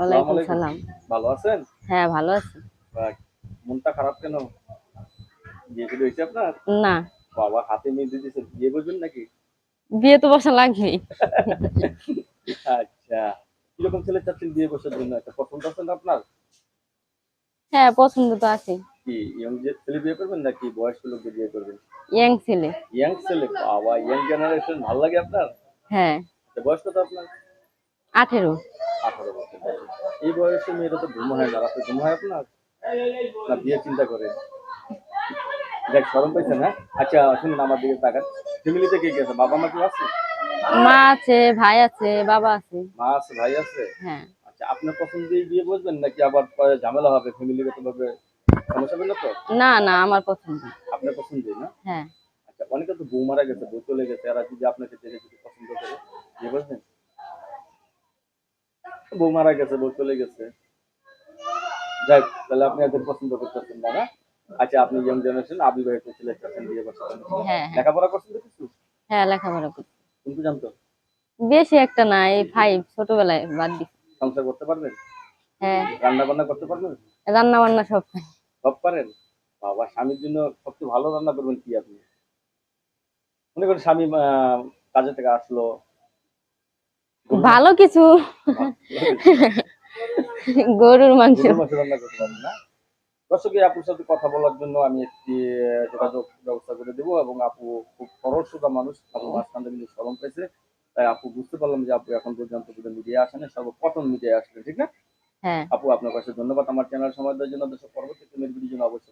ওয়ালাইকুম সালাম। ভালো আছেন? হ্যাঁ ভালো আছি। মনটা খারাপ কেন? বিয়ে কি হয়েছে আপনার? না। বাবা হাতে মেয়ে দিতেছে বিয়ে করবেন নাকি? বিয়ে তো বসা লাগবে আচ্ছা কীরকম ছেলে চাচ্ছেন বিয়ে বসার জন্য? একটা পছন্দ আছে না আপনার? হ্যাঁ পছন্দ তো আছে। কি ইয়ং ছেলে বিয়ে করবেন নাকি বয়স্ক লোককে বিয়ে করবেন? ইয়াং ছেলে। ইয়াং ছেলে বাবা ইয়াং জেনারেশন ভালো লাগে আপনার? হ্যাঁ। বয়স কত আপনার? আঠেরো। আঠারো বছর এই বয়সে মেয়েরা তো ঘুম হয় না রাতে ঘুম হয় আপনার? না বিয়ে চিন্তা করে। দেখ সরম পাইছে না? আচ্ছা শুনুন আমার দিকে তাকান। ফ্যামিলিতে কে কে আছে? বাবা মা কেউ আছে? মা আছে ভাই আছে বাবা আছে। মা আছে ভাই আছে? হ্যাঁ। আচ্ছা আপনার পছন্দেই বিয়ে বসবেন নাকি আবার ঝামেলা হবে ফ্যামিলিগত ভাবে সমস্যা হবে না তো? না না আমার পছন্দ আপনার পছন্দই না? হ্যাঁ। আচ্ছা অনেকে তো বউ মারা গেছে বউ চলে গেছে এরা যদি আপনাকে দেখে যদি পছন্দ করে বিয়ে বসবেন? বউ মারা গেছে বউ চলে গেছে। যাই তাহলে আপনি এদের পছন্দ করতেছেন না না? আচ্ছা আপনি ইয়ং জেনারেশন আবিবাহিত ছেলে চাচ্ছেন বিয়ে করছেন হ্যাঁ হ্যাঁ। লেখাপড়া করছেন তো কিছু? হ্যাঁ লেখাপড়া করছি কিন্তু জানতো? বেশি একটা না এই ফাইভ ছোটবেলায় বাদ দিছি। সংসার করতে পারবেন? হ্যাঁ। রান্না বান্না করতে পারবেন? রান্না বান্না সব। সব পারেন? বাবা স্বামীর জন্য সবচেয়ে ভালো রান্না করবেন কি আপনি? মনে করেন স্বামী কাজে থেকে আসলো ভালো কিছু। গরুর মাংস। রান্না করতে পারেন না। দর্শক আপুর সাথে কথা বলার জন্য আমি একটি যোগাযোগ ব্যবস্থা করে দেবো এবং আপু খুব সরল সোজা মানুষ। আপু মাঝখান থেকে সরম পেয়েছে। তাই আপু বুঝতে পারলাম যে আপু এখন পর্যন্ত মিডিয়া আসেন সর্বপ্রথম মিডিয়া আসলেন ঠিক না? হ্যাঁ। আপু আপনার কাছে ধন্যবাদ। আমার চ্যানেল সময় দেওয়ার জন্য দর্শক পরবর্তী ভিডিওর জন্য অবশ্যই